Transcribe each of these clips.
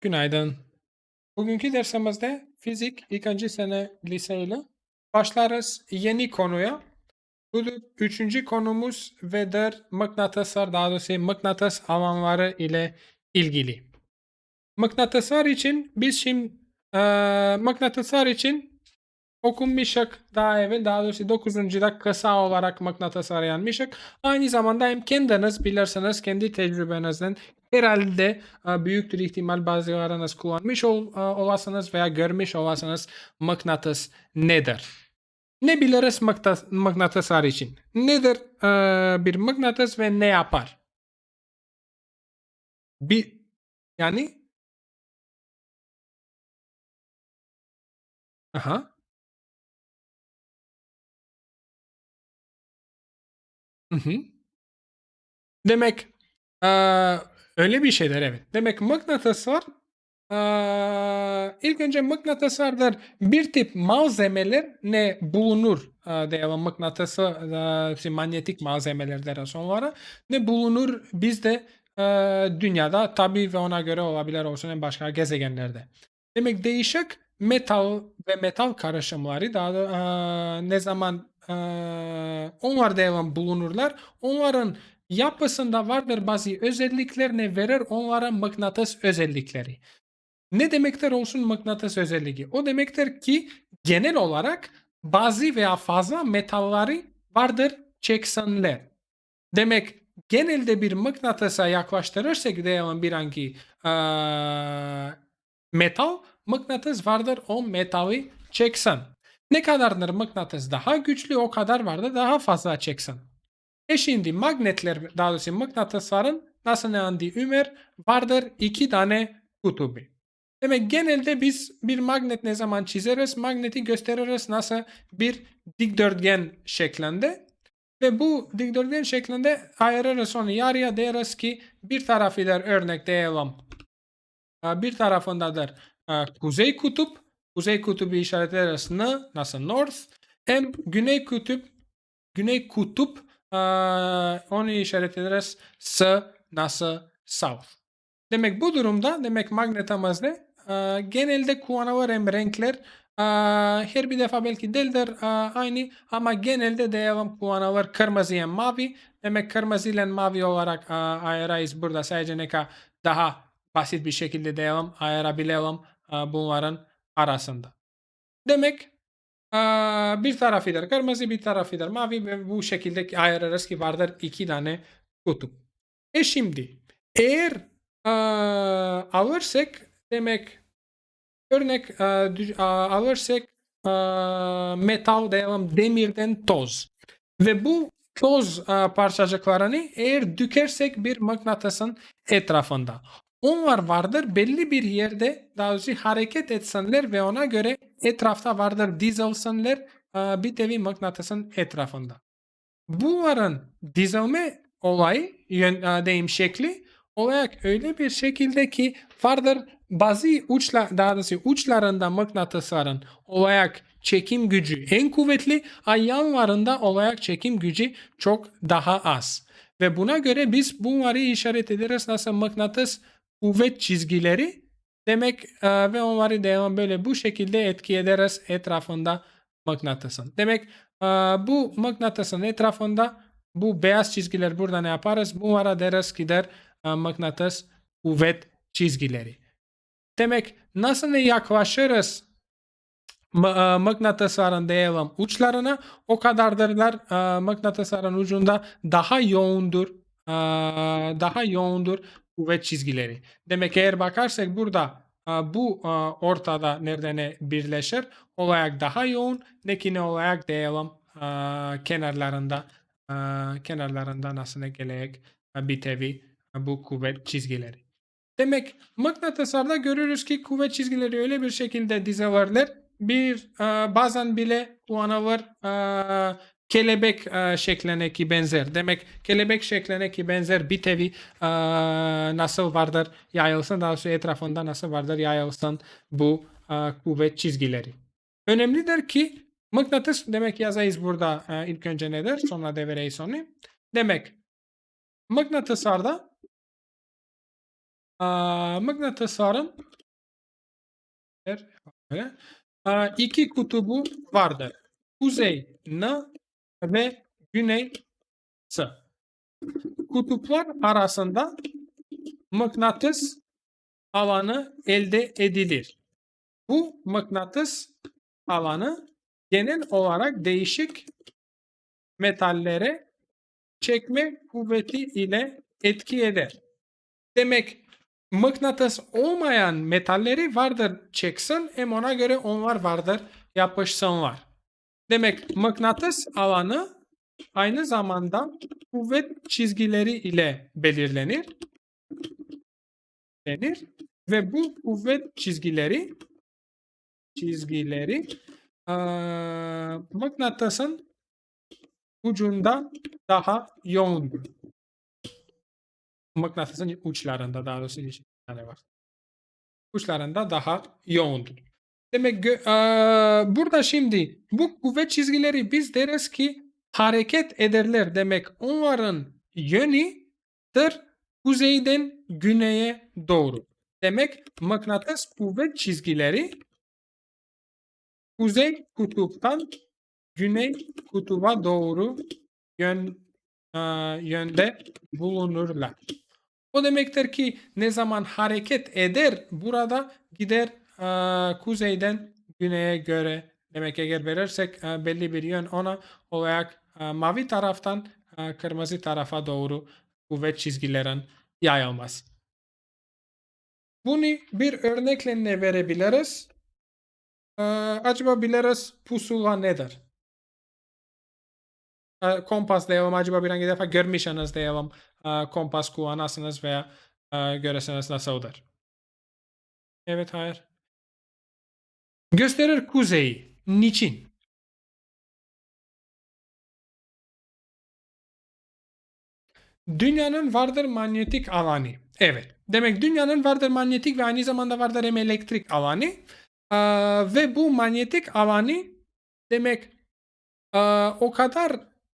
Günaydın. Bugünkü dersimizde fizik ikinci sene liseyle başlarız yeni konuya. Bu da üçüncü konumuz vedir mıknatıslar daha doğrusu mıknatıs alanları ile ilgili. Mıknatıslar için biz şimdi eee mıknatıslar için okunmuşak daha evvel daha doğrusu 9. kısa olarak mıknatıs arayanmışık. Aynı zamanda hem kendiniz bilirsiniz kendi tecrübenizden herhalde e, büyüktür ihtimal bazılarınız kullanmış ol, e, olasınız veya görmüş olasınız mıknatıs nedir? Ne biliriz mıknatıs, mıknatıslar için? Nedir e, bir mıknatıs ve ne yapar? Bir yani aha hı hı. Demek öyle bir şeyler evet. Demek mıknatıslar eee, ilk önce mıknatıslardır bir tip malzemeler ne bulunur diyelim mıknatısı eee, manyetik malzemeler deriz onlara ne bulunur bizde eee, dünyada tabi ve ona göre olabilir olsun en başka gezegenlerde. Demek değişik metal ve metal karışımları daha da eee, ne zaman eee, onlar devam bulunurlar onların Yapısında vardır bazı özellikler ne verir onlara mıknatıs özellikleri. Ne demektir olsun mıknatıs özelliği? O demektir ki genel olarak bazı veya fazla metalları vardır çeksenler. Demek genelde bir mıknatısa yaklaştırırsak diyelim bir hangi eee, metal mıknatıs vardır o metali çeksen. Ne kadardır mıknatıs daha güçlü o kadar vardır daha fazla çeksen. E şimdi magnetler daha doğrusu mıknatısların nasıl andi Ömer vardır iki tane kutubu. Demek genelde biz bir magnet ne zaman çizeriz? Magneti gösteririz nasıl bir dikdörtgen şeklinde. Ve bu dikdörtgen şeklinde ayırırız onu yarıya deriz ki bir tarafıdır örnek diyelim. e, Bir tarafındadır e, kuzey kutup. Kuzey kutubu işaretleriz N nasıl north. Hem güney kutup güney kutup e, onu işaretleriz S nasıl south. Demek bu durumda demek magnetamızda e, genelde kullanılır hem renkler e, her bir defa belki değildir aynı ama genelde devam kullanılır kırmızı hem mavi. Demek kırmızı ile mavi olarak ayırayız burada sadece ne kadar daha basit bir şekilde devam ayırabilelim bunların arasında. Demek Bir tarafıdır kırmızı bir tarafıdır mavi ve bu şekilde ayırırız ki vardır iki tane kutup. E şimdi eğer aa, alırsak demek örnek aa, alırsak aa, metal diyelim demirden toz ve bu toz aa, parçacıklarını eğer dükersek bir mıknatısın etrafında onlar vardır belli bir yerde daha doğrusu hareket etsinler ve ona göre etrafta vardır dizilsinler e, bir nevi mıknatısın etrafında. Bunların dizilme olayı e, deyim şekli olarak öyle bir şekilde ki vardır bazı uçlar daha doğrusu uçlarında mıknatısların olarak çekim gücü en kuvvetli yanlarında olarak çekim gücü çok daha az. Ve buna göre biz bunları işaret ederiz nasıl mıknatıs kuvvet çizgileri demek e, ve onları devam böyle bu şekilde etki ederiz etrafında mıknatısın. Demek e, bu mıknatısın etrafında bu beyaz çizgiler burada ne yaparız? Bunlara deriz ki der e, mıknatıs kuvvet çizgileri. Demek nasıl yaklaşırız mı- e, mıknatısların diyelim uçlarına o kadardırlar e, mıknatısların ucunda daha yoğundur e, daha yoğundur kuvvet çizgileri. Demek eğer bakarsak burada e, bu e, ortada nerede ne birleşir olarak daha yoğun ne ki ne olarak diyelim e, kenarlarında kenarlarında nasıl e, bir tevi bu kuvvet çizgileri. Demek mıknatıslarda görürüz ki kuvvet çizgileri öyle bir şekilde dizilirler. Bir bazen bile kullanılır e, kelebek e, şekline ki benzer. Demek kelebek şekline ki benzer bir tevi e, nasıl vardır yayılsın daha sonra etrafında nasıl vardır yayılsın bu e, kuvvet çizgileri. Önemlidir ki mıknatıs demek yazayız burada e, ilk önce nedir sonra devereyiz onu. Demek mıknatıslarda Aa, mıknatısların. Aa, iki kutubu vardır. Kuzey N ve Güney S. Kutuplar arasında mıknatıs alanı elde edilir. Bu mıknatıs alanı genel olarak değişik metallere çekme kuvveti ile etki eder. Demek mıknatıs olmayan metalleri vardır çeksin hem ona göre onlar vardır yapışsınlar. Demek mıknatıs alanı aynı zamanda kuvvet çizgileri ile belirlenir. Denir ve bu kuvvet çizgileri çizgileri eee, mıknatısın ucunda daha yoğundur. Mıknatısın uçlarında daha doğrusu iki var. Uçlarında daha yoğundur. Demek eee, burada şimdi bu kuvvet çizgileri biz deriz ki hareket ederler demek onların yönüdür kuzeyden güneye doğru. Demek mıknatıs kuvvet çizgileri kuzey kutuptan güney kutuba doğru yön eee, yönde bulunurlar. O demektir ki ne zaman hareket eder burada gider eee, kuzeyden güneye göre demek eğer verirsek eee, belli bir yön ona olarak eee, mavi taraftan eee, kırmızı tarafa doğru kuvvet çizgilerin yayılmaz. Bunu bir örnekle ne verebiliriz? Eee, acaba biliriz pusula nedir? Eee, kompas diyelim acaba bir hangi defa görmüşsünüz diyelim kompas kullanasınız veya göresiniz nasıldır? Evet hayır. Gösterir kuzeyi. Niçin? Dünyanın vardır manyetik alanı. Evet. Demek dünyanın vardır manyetik ve aynı zamanda vardır hem elektrik alanı. Eee, ve bu manyetik alanı demek eee, o kadar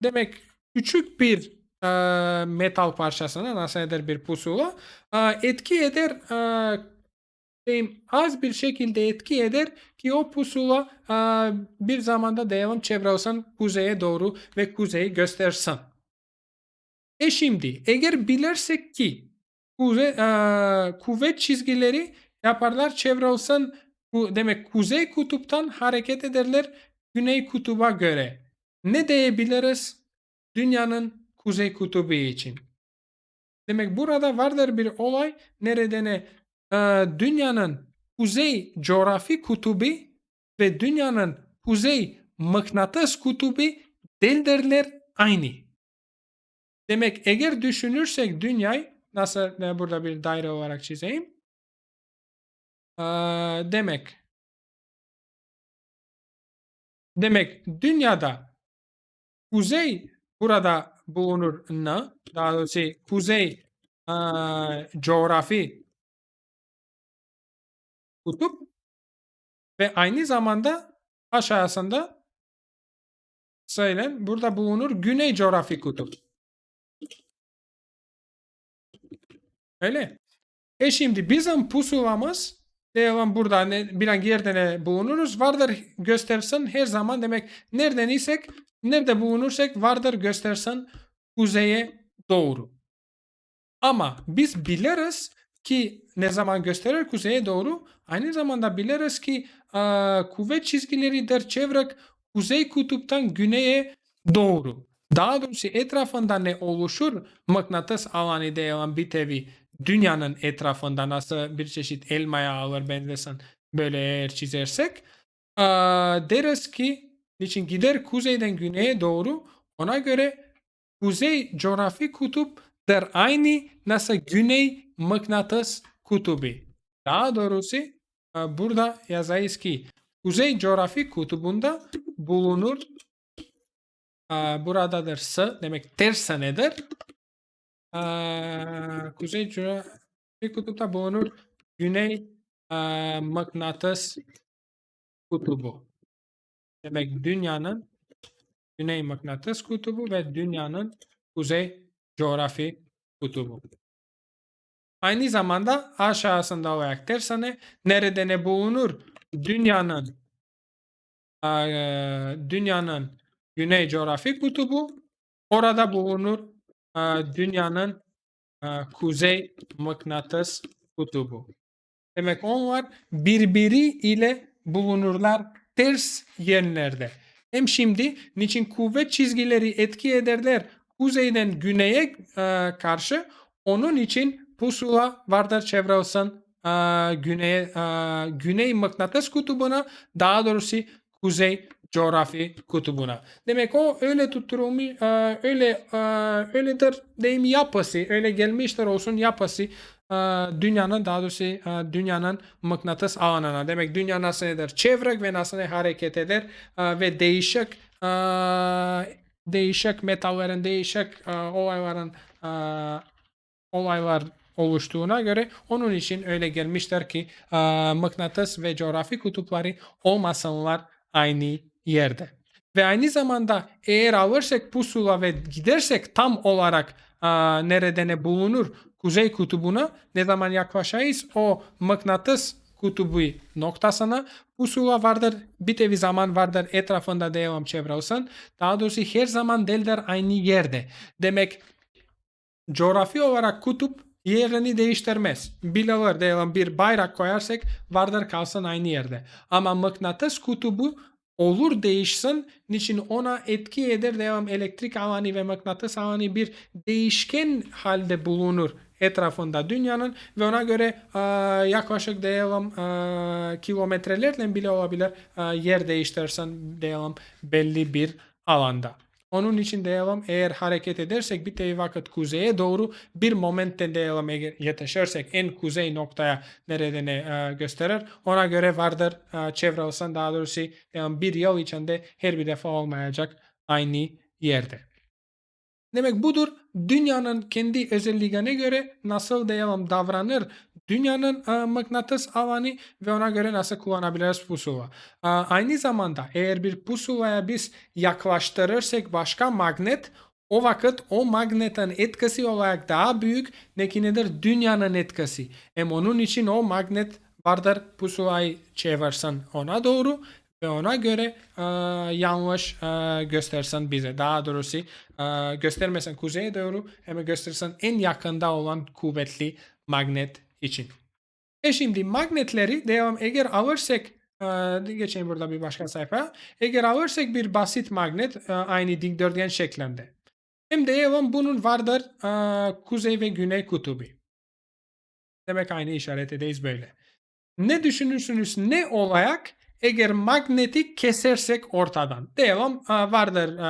demek küçük bir eee, metal parçasına nasıl eder bir pusula eee, etki eder eee, diyeyim, az bir şekilde etki eder ki o pusula eee, bir zamanda diyelim çevrilsin kuzeye doğru ve kuzeyi göstersin. E şimdi eğer bilirsek ki kuze, eee, kuvvet çizgileri yaparlar çevrilsin bu demek kuzey kutuptan hareket ederler güney kutuba göre. Ne diyebiliriz? Dünyanın kuzey kutubu için. Demek burada vardır bir olay neredene eee, dünyanın kuzey coğrafi kutubu ve dünyanın kuzey mıknatıs kutubu değildirler aynı. Demek eğer düşünürsek dünyayı nasıl e, burada bir daire olarak çizeyim. Eee, demek demek dünyada kuzey burada bulunur ne? Daha doğrusu kuzey eee, coğrafi kutup ve aynı zamanda aşağısında söylem burada bulunur güney coğrafi kutup. Öyle. E şimdi bizim pusulamız devam burada ne, bir hangi yerde ne bulunuruz vardır göstersin her zaman demek nereden isek nerede bulunursak vardır göstersin kuzeye doğru. Ama biz biliriz ki ne zaman gösterir kuzeye doğru aynı zamanda biliriz ki eee, kuvvet çizgileri der çevrek kuzey kutuptan güneye doğru. Daha doğrusu etrafında ne oluşur? Mıknatıs alanı diyelim bir tevi dünyanın etrafında nasıl bir çeşit elmaya alır benzesin böyle eğer çizersek eee, deriz ki niçin gider kuzeyden güneye doğru ona göre kuzey coğrafi kutup der aynı nasıl güney mıknatıs kutubu. Daha doğrusu e, burada yazayız ki kuzey coğrafi kutubunda bulunur e, buradadır S demek ters nedir? E, kuzey coğrafi kutupta bulunur güney mıknatıs kutubu. Demek dünyanın güney mıknatıs kutubu ve dünyanın kuzey coğrafi kutubu. Aynı zamanda aşağısında olarak dersene nerede ne bulunur dünyanın eee, dünyanın güney coğrafi kutubu orada bulunur dünyanın kuzey mıknatıs kutubu. Demek onlar birbiri ile bulunurlar ters yönlerde. Hem şimdi niçin kuvvet çizgileri etki ederler kuzeyden güneye e, karşı onun için pusula vardır çevrilsin e, güney, e, güney mıknatıs kutubuna daha doğrusu kuzey coğrafi kutubuna. Demek o öyle tutturulmuş, e, öyle e, öyledir deyim yapısı, öyle gelmiştir olsun yapısı dünyanın daha doğrusu dünyanın mıknatıs alanına. Demek dünya nasıl eder? Çevrek ve nasıl hareket eder ve değişik değişik metallerin, değişik olayların olaylar oluştuğuna göre onun için öyle gelmişler ki e, mıknatıs ve coğrafi kutupları olmasınlar aynı yerde. Ve aynı zamanda eğer alırsak pusula ve gidersek tam olarak e, nerede ne bulunur kuzey kutubuna ne zaman yaklaşayız o mıknatıs kutubu noktasına pusula vardır bir tevi zaman vardır etrafında devam çevrilsin. Daha doğrusu her zaman değildir aynı yerde. Demek coğrafi olarak kutup yerini değiştirmez. Bilever diyelim bir bayrak koyarsak vardır kalsın aynı yerde. Ama mıknatıs kutubu olur değişsin. Niçin ona etki eder devam elektrik alanı ve mıknatıs alanı bir değişken halde bulunur etrafında dünyanın ve ona göre e, yaklaşık diyelim e, kilometrelerle bile olabilir e, yer değiştirsen diyelim belli bir alanda. Onun için diyelim eğer hareket edersek bir de vakit kuzeye doğru bir momentte diyelim eğer yetişirsek en kuzey noktaya nerede ne e, gösterir. Ona göre vardır e, çevre daha doğrusu diyelim bir yıl içinde her bir defa olmayacak aynı yerde. Demek budur dünyanın kendi özelliğine göre nasıl diyelim davranır dünyanın e, mıknatıs alanı ve ona göre nasıl kullanabiliriz pusula. E, aynı zamanda eğer bir pusulaya biz yaklaştırırsak başka magnet o vakit o magnetin etkisi olarak daha büyük ne ki nedir? Dünyanın etkisi. Hem onun için o magnet vardır pusulayı çevirsin ona doğru ve ona göre e, yanlış e, göstersen bize. Daha doğrusu e, göstermesen kuzeye doğru ama göstersen en yakında olan kuvvetli magnet için. E şimdi magnetleri devam eğer alırsak e, geçeyim burada bir başka sayfa. Eğer alırsak bir basit magnet e, aynı dikdörtgen şeklinde. Hem diyelim bunun vardır e, kuzey ve güney kutubu. Demek aynı işaret edeyiz böyle. Ne düşünürsünüz ne olarak eğer magneti kesersek ortadan. Devam vardır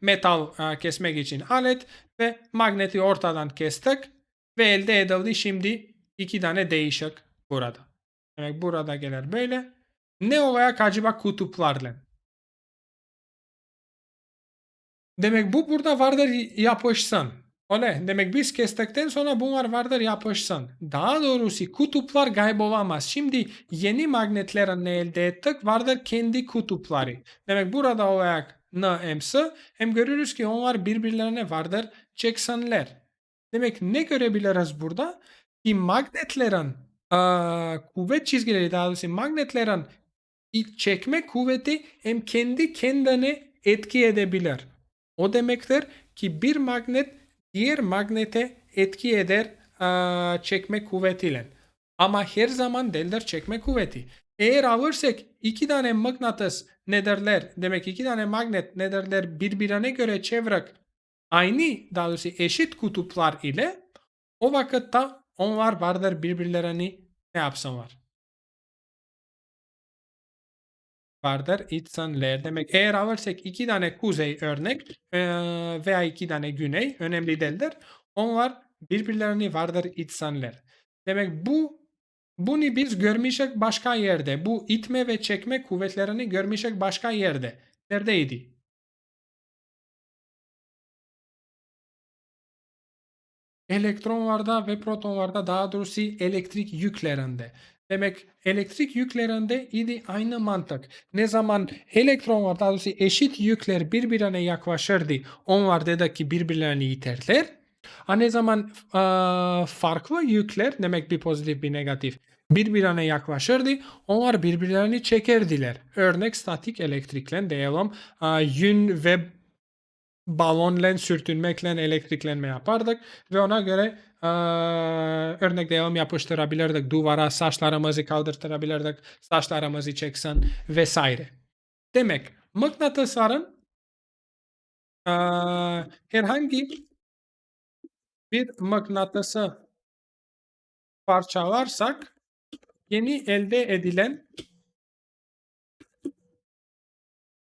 metal kesmek için alet ve magneti ortadan kestik ve elde edildi şimdi iki tane değişik burada. Demek burada gelir böyle. Ne olarak acaba kutuplarla? Demek bu burada vardır yapışsın. Öyle. Demek biz kestikten sonra bunlar vardır yapışsın. Daha doğrusu kutuplar kaybolamaz. Şimdi yeni magnetlerin ne elde ettik? Vardır kendi kutupları. Demek burada olarak N emsi hem görürüz ki onlar birbirlerine vardır çeksenler. Demek ne görebiliriz burada? Ki magnetlerin aa, kuvvet çizgileri daha doğrusu magnetlerin çekme kuvveti hem kendi kendine etki edebilir. O demektir ki bir magnet diğer magnete etki eder e, çekme kuvvetiyle. Ama her zaman değildir çekme kuvveti. Eğer alırsak iki tane mıknatıs ne derler? Demek iki tane magnet ne derler? Birbirine göre çevrek aynı daha doğrusu eşit kutuplar ile o vakitte onlar vardır birbirlerini ne yapsınlar? vardır itsenler. Demek eğer alırsak iki tane kuzey örnek veya iki tane güney önemli değildir. Onlar birbirlerini vardır itsenler. Demek bu bunu biz görmüşek başka yerde. Bu itme ve çekme kuvvetlerini görmüşek başka yerde. Neredeydi? Elektronlarda ve protonlarda daha doğrusu elektrik yüklerinde. Demek elektrik yüklerinde idi aynı mantık. Ne zaman elektronlar daha doğrusu eşit yükler birbirine yaklaşırdı onlar ki birbirlerini iterler. A ne zaman a, farklı yükler demek bir pozitif bir negatif birbirine yaklaşırdı. Onlar birbirlerini çekerdiler. Örnek statik elektriklen diyelim. Aa, Yün ve balonla sürtünmekle elektriklenme yapardık ve ona göre eee, örnek diyelim yapıştırabilirdik duvara saçlarımızı kaldırtırabilirdik saçlarımızı çeksen vesaire. Demek mıknatısların eee, herhangi bir mıknatısı parçalarsak yeni elde edilen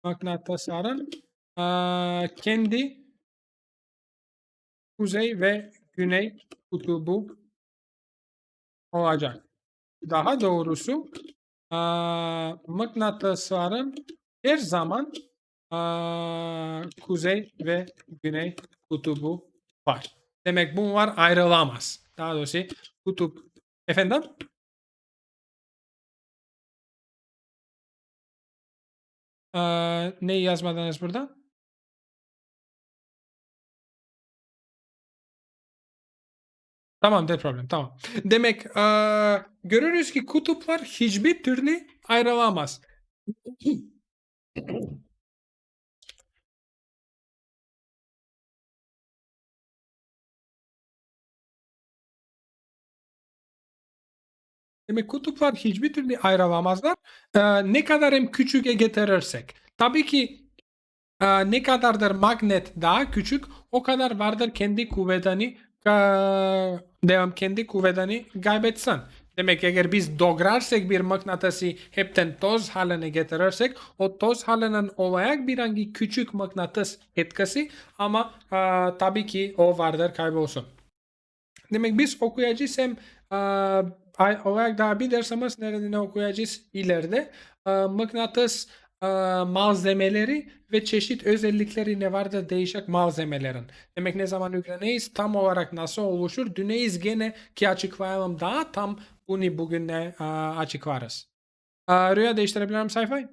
mıknatısların kendi kuzey ve güney kutubu olacak. Daha doğrusu eee, mıknatısların her zaman eee, kuzey ve güney kutubu var. Demek bunlar ayrılamaz. Daha doğrusu kutup efendim eee neyi yazmadınız burada? Tamam, no problem. Tamam. Demek eee, görürüz ki kutuplar hiçbir türlü ayrılamaz. Demek kutuplar hiçbir türlü ayrılamazlar. Eee, ne kadar hem küçüğe getirirsek. Tabii ki eee, ne kadardır magnet daha küçük o kadar vardır kendi kuvvetini devam kendi kuvvetini kaybetsin. Demek eğer biz dograrsak bir mıknatısı hepten toz haline getirirsek o toz halinin olarak bir hangi küçük mıknatıs etkisi ama eee, tabii ki o vardır kaybolsun. Demek biz okuyacağız hem ay- olarak daha bir dersimiz nerede ne okuyacağız ileride. Eee, mıknatıs malzemeleri ve çeşit özellikleri ne vardır değişik malzemelerin. Demek ne zaman öğreneyiz tam olarak nasıl oluşur düneyiz gene ki açıklayalım daha tam bunu bugün ne eee, açıklarız. Eee, Rüya değiştirebilirim sayfayı?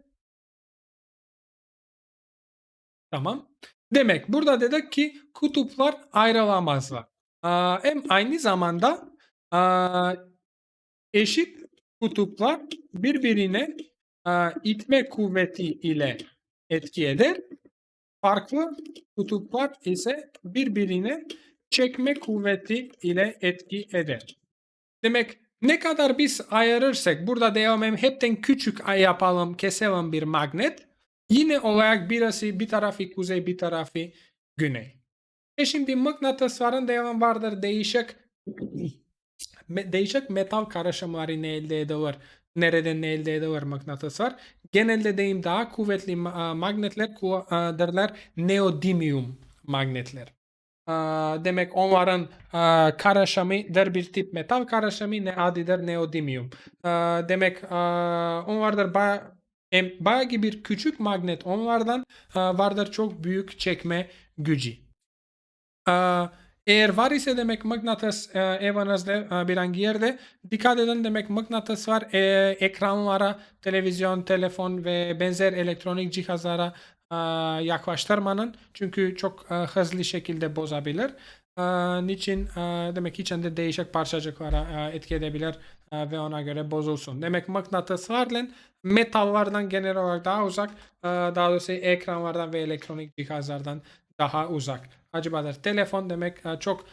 Tamam. Demek burada dedik ki kutuplar ayrılamazlar. Eee, hem aynı zamanda eşit kutuplar birbirine itme kuvveti ile etki eder. Farklı kutuplar ise birbirine çekme kuvveti ile etki eder. Demek ne kadar biz ayırırsak burada devam hem hepten küçük ay yapalım keselim bir magnet. Yine olarak birisi bir tarafı kuzey bir tarafı güney. E şimdi mıknatısların devam vardır değişik değişik metal karışımları ne elde edilir. Nereden ne elde edilir mıknatıslar. Genelde deyim daha kuvvetli ma- magnetler derler neodymium magnetler. Demek onların aa, karışımıdır bir tip metal karışımı ne adıdır neodymium. Demek onlardır baya, em, bayağı bir küçük magnet onlardan vardır çok büyük çekme gücü. Eğer var ise demek mıknatıs e, evinizde e, bir yerde dikkat edin demek mıknatıs var e, ekranlara, televizyon, telefon ve benzer elektronik cihazlara e, yaklaştırmanın çünkü çok e, hızlı şekilde bozabilir. E, niçin e, demek içinde değişik parçacıklara e, etki edebilir e, ve ona göre bozulsun. Demek mıknatıslarla metallardan genel olarak daha uzak, e, daha doğrusu ekranlardan ve elektronik cihazlardan daha uzak. Acaba telefon demek e, çok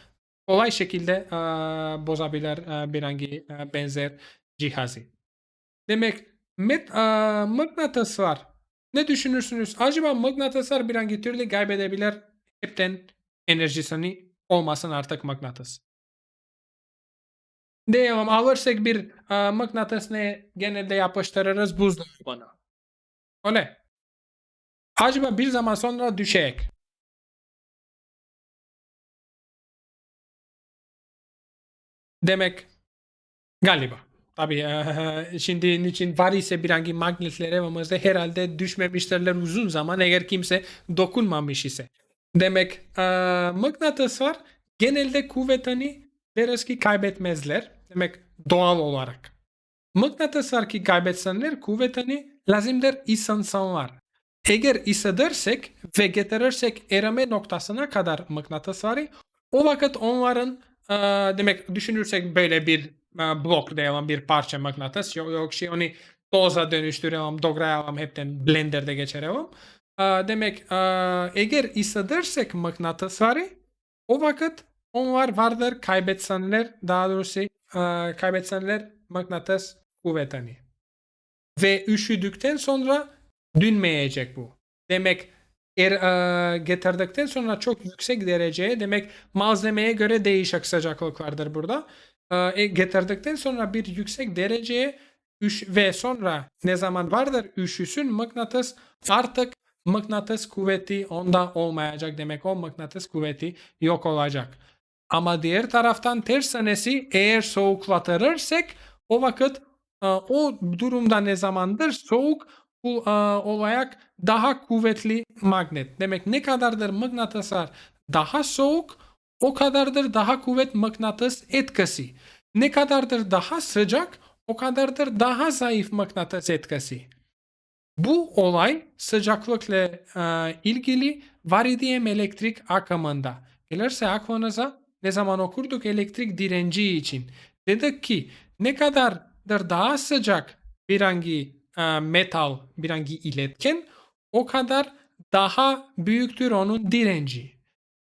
kolay şekilde e, bozabilir e, bir hangi benzer cihazı. Demek met, mıknatıs var. Ne düşünürsünüz? Acaba mıknatıslar bir hangi türlü kaybedebilir hepten enerjisini olmasın artık mıknatıs. Diyelim alırsak bir e, mıknatıs ne genelde yapıştırırız buzdolabına. Öyle. Acaba bir zaman sonra düşecek. Demek galiba. Tabii eee, şimdi niçin var ise bir hangi magnetler evimizde herhalde düşmemişlerler uzun zaman eğer kimse dokunmamış ise. Demek eee mıknatıslar genelde kuvvetini deriz ki kaybetmezler. Demek doğal olarak. Mıknatıslar ki kaybetsenler kuvvetini lazımdır insanlar. Eğer hissedersek ve getirirsek erime noktasına kadar mıknatısları o vakit onların eee, demek düşünürsek böyle bir a, blok diyelim bir parça mıknatıs. Yok, yok şey onu toza dönüştürelim, doğrayalım, hepten blenderda geçirelim. A, demek a, eğer hissedersek mıknatısları o vakit onlar vardır kaybetsenler daha doğrusu a, kaybetsenler mıknatıs kuvvetini. Ve üşüdükten sonra dönmeyecek bu. Demek er, e, getirdikten sonra çok yüksek dereceye demek malzemeye göre değişik sıcaklıklardır burada. E, getirdikten sonra bir yüksek dereceye üş ve sonra ne zaman vardır üşüsün mıknatıs artık mıknatıs kuvveti onda olmayacak demek o mıknatıs kuvveti yok olacak. Ama diğer taraftan tersanesi eğer soğuklatırırsak o vakit e, o durumda ne zamandır soğuk e, olarak daha kuvvetli magnet. Demek ne kadardır mıknatıslar daha soğuk o kadardır daha kuvvet mıknatıs etkisi. Ne kadardır daha sıcak o kadardır daha zayıf mıknatıs etkisi. Bu olay sıcaklıkla e, ilgili varidiyem elektrik akımında. Gelirse aklınıza ne zaman okurduk elektrik direnci için. Dedik ki ne kadardır daha sıcak bir hangi e, metal bir hangi iletken o kadar daha büyüktür onun direnci.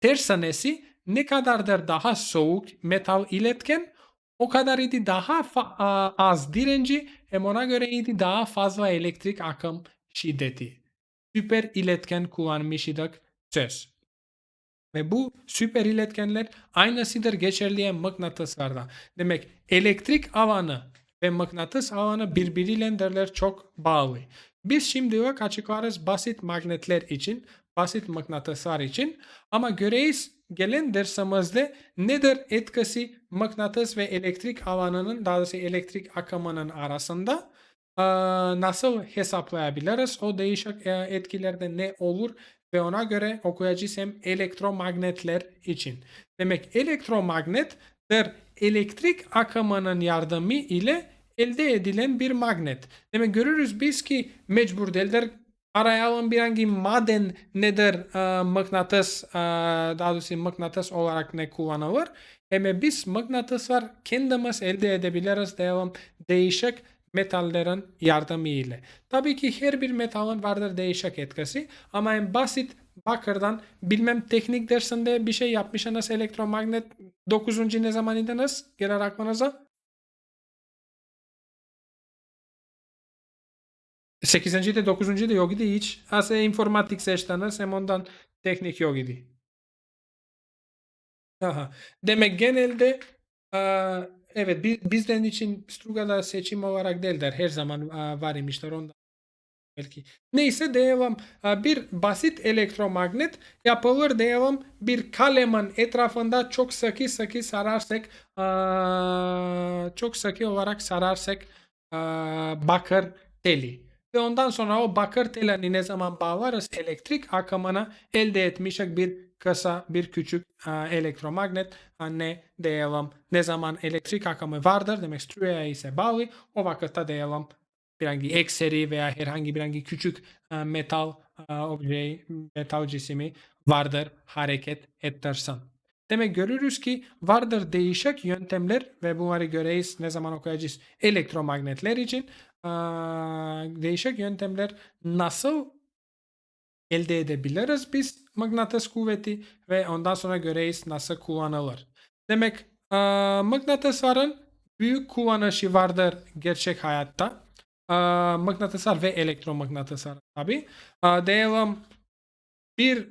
Tersanesi ne kadardır daha soğuk metal iletken o kadar idi daha fa- az direnci hem ona göre idi daha fazla elektrik akım şiddeti. Süper iletken kullanmış idik söz. Ve bu süper iletkenler aynısıdır geçerli mıknatıslarda. Demek elektrik alanı ve mıknatıs alanı birbirleriyle çok bağlı. Biz şimdi bak açıklarız basit magnetler için, basit mıknatıslar için ama göreyiz gelen dersimizde nedir etkisi mıknatıs ve elektrik alanının daha doğrusu elektrik akımının arasında nasıl hesaplayabiliriz? O değişik etkilerde ne olur ve ona göre okuyacağız hem elektromagnetler için. Demek elektromagnetler elektrik akımının yardımı ile elde edilen bir magnet. Demek görürüz biz ki mecbur değildir. Arayalım bir hangi maden nedir e, mıknatıs e, daha doğrusu mıknatıs olarak ne kullanılır. Hem biz mıknatıslar kendimiz elde edebiliriz diyelim değişik metallerin yardımı ile. Tabii ki her bir metalın vardır değişik etkisi ama en basit bakırdan bilmem teknik dersinde bir şey yapmışsınız elektromagnet 9. ne zaman idiniz? Gelir aklınıza? 8. de 9. de yok idi hiç. Asa informatik seçtiniz hem ondan teknik yok idi. Aha. Demek genelde aa, evet bizden için Struga'da seçim olarak değiller. Her zaman aa, var imişler ondan belki. Neyse devam. Bir basit elektromagnet yapılır devam bir kalemin etrafında çok sıkı sıkı sararsak çok sıkı olarak sararsak bakır teli. Ve ondan sonra o bakır telini ne zaman bağlarız? Elektrik akımına elde etmişik bir kısa bir küçük a, elektromagnet a, ne diyelim? Ne zaman elektrik akımı vardır demek strüye ise bağlı o vakitte diyelim bir hangi ekseri veya herhangi bir hangi küçük a, metal a, obje metal cismi vardır hareket ettirsin. Demek görürüz ki vardır değişik yöntemler ve bunları göreyiz ne zaman okuyacağız? Elektromagnetler için değişik yöntemler nasıl elde edebiliriz biz mıknatıs kuvveti ve ondan sonra göreyiz nasıl kullanılır. Demek mıknatısların büyük kullanışı vardır gerçek hayatta. Mıknatıslar ve elektromıknatıslar tabi. Diyelim bir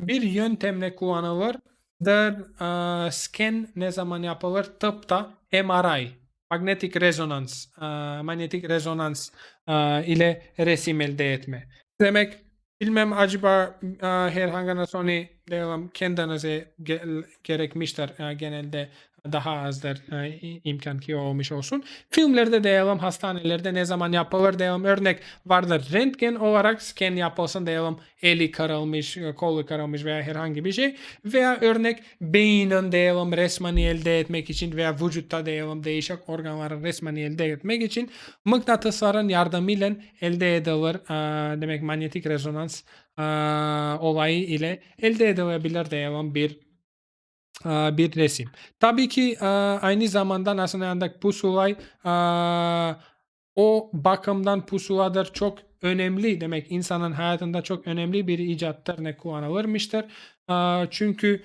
bir yöntemle kullanılır. Der scan ne zaman yapılır? Tıpta MRI magnetik rezonans, manyetik rezonans ile resim elde etme. Demek bilmem acaba herhangi bir sonu diyelim kendinize gerekmiştir genelde daha azdır e, imkan olmuş olsun. Filmlerde diyelim hastanelerde ne zaman yapılır diyelim örnek vardır röntgen olarak scan yapılsın diyelim eli kırılmış, kolu kırılmış veya herhangi bir şey. Veya örnek beynin diyelim resmini elde etmek için veya vücutta diyelim değişik organların resmini elde etmek için mıknatısların yardımıyla elde edilir e, demek manyetik rezonans e, olayı ile elde edilebilir diyelim bir bir resim. Tabii ki, aynı zamanda nasıl ancak pusulay, o bakımdan pusuladır çok önemli demek insanın hayatında çok önemli bir icattır ne kullanılırmıştır. Çünkü,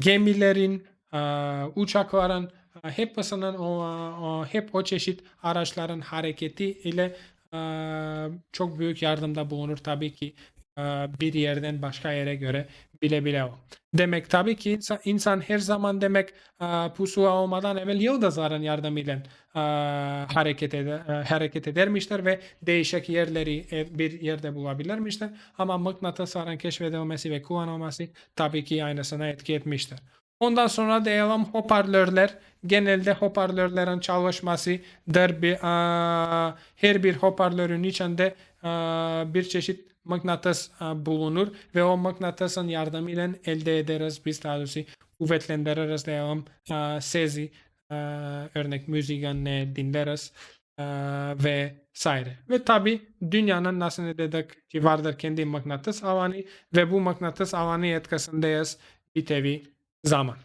gemilerin, uçakların, hepsinin o, hep o çeşit araçların hareketi ile, çok büyük yardımda bulunur tabii ki, bir yerden başka yere göre bile bile o. Demek tabii ki insan insan her zaman demek, aaa, pusula olmadan evvel yıldızların yardımıyla, aaa, hareket eder eee, hareket edermişler ve değişik yerleri, eee, bir yerde bulabilirmişler ama mıknatısların keşfedilmesi ve kullanılması tabii ki aynısına etki etmiştir. Ondan sonra diyelim hoparlörler. Genelde hoparlörlerin çalışmasıdır. Bir, aaa, her bir hoparlörün içinde, aaa, bir çeşit mıknatıs, aaa, bulunur ve o mıknatısın yardımıyla elde ederiz biz daha doğrusu kuvvetlendiririz diyelim, aaa, sesi, aaa, örnek müziğini dinleriz, aaa, vs. Ve tabii dünyanın nasıl dedik ki vardır kendi mıknatıs alanı ve bu mıknatıs alanı etkisindeyiz bir nevi zaman.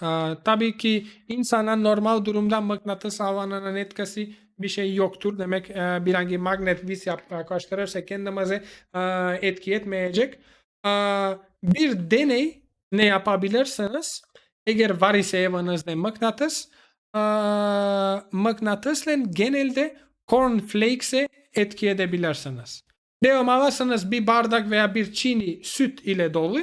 Aaa, tabii ki insana normal durumda mıknatıs alanının etkisi bir şey yoktur. Demek, eee, herhangi magnet biz yap yaklaştırırsak kendimizi, aaa, etki etmeyecek. Aaa, bir deney ne yapabilirsiniz? Eğer var ise evinizde mıknatıs, aaa, mıknatısla genelde cornflakes'e etki edebilirsiniz. Diyelim alırsınız bir bardak veya bir çini süt ile dolu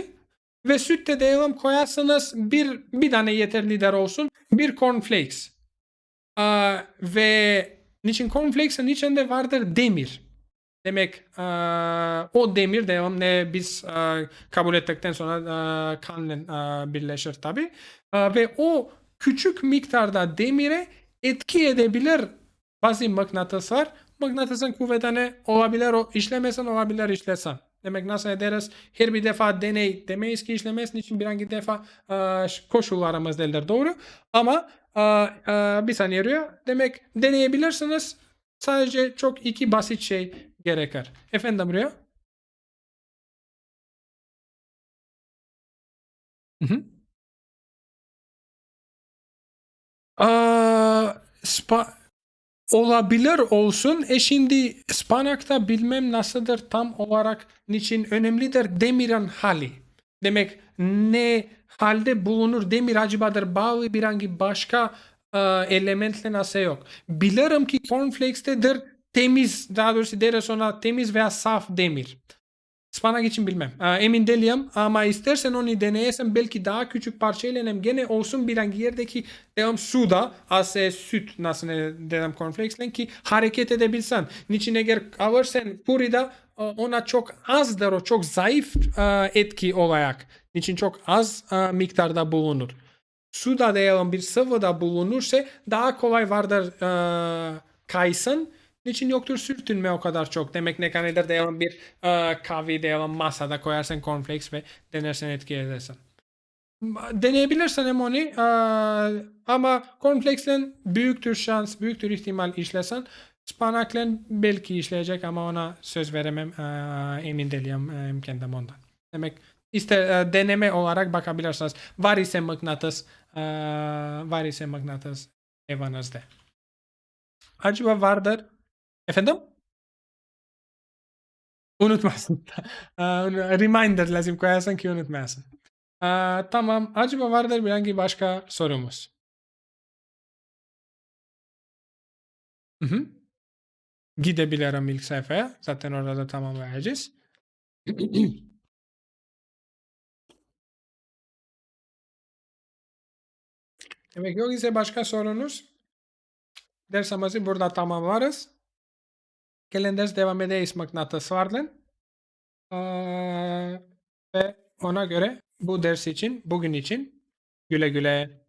ve sütte diyelim koyarsınız bir bir tane yeterlidir olsun bir cornflakes. Aaa, ve niçin cornflakes'in içinde vardır demir. Demek, aaa, o demir diyelim ne biz, aaa, kabul ettikten sonra, aaa, kanla, aaa, birleşir tabii, aaa, ve o küçük miktarda demire etki edebilir bazı mıknatıslar. Mıknatısın kuvvetini olabilir işlemesin, olabilir işlesin. Demek nasıl ederiz? Her bir defa deney demeyiz ki işlemez. Niçin bir defa, aaa, koşullarımız değildir, doğru. Ama, bir saniye Rüya. Demek deneyebilirsiniz. Sadece çok 2 basit şey gerekir. Efendim Rüya? Hı hı. Aaa, spa olabilir olsun. E, şimdi ıspanakta bilmem nasıldır tam olarak niçin önemlidir demirin hali. Demek ne halde bulunur demir acıbadır bağlı bir başka, aaa, elementle nasıl yok. Bilirim ki cornflakes'tedir temiz daha doğrusu deriz ona temiz veya saf demir. Ispanak için bilmem. Emin değilim ama istersen onu deneyesin belki daha küçük parçayla hem gene olsun bir yerdeki diyelim suda eee, süt nasıl diyelim cornflakes'le ki hareket edebilsen. Niçin eğer alırsan purida ona çok azdır o çok zayıf, etki olarak. Niçin çok az, miktarda bulunur. Suda diyelim bir sıvıda bulunursa daha kolay vardır, kaysın. Niçin yoktur sürtünme o kadar çok. Demek ne kadardır diyelim bir, aaa, kahve diyelim masada koyarsın cornflakes ve denersin etki edersin. Deneyebilirsin hem onu, aaa, ama cornflakes'le büyüktür şans, büyüktür ihtimal işlesin. Ispanakla belki işleyecek ama ona söz veremem, aaa, emin değilim, eee, kendim ondan. Demek ister, eee, deneme olarak bakabilirsiniz. Var ise mıknatıs, aaa, var ise mıknatıs evinizde. Acaba vardır Efendim? Unutmasın. Aaa, reminder lazım koyarsın ki unutmayasın. Aaa, tamam. Acaba vardır herhangi başka sorumuz? Hı hı. Gidebilirim ilk sayfaya. Zaten orada tamamlayacağız. Demek yok ise başka sorunuz dersimizi burada tamamlarız. Gelen ders devam edeyiz mıknatıslarla. Aaa, ve ona göre bu ders için, bugün için güle güle.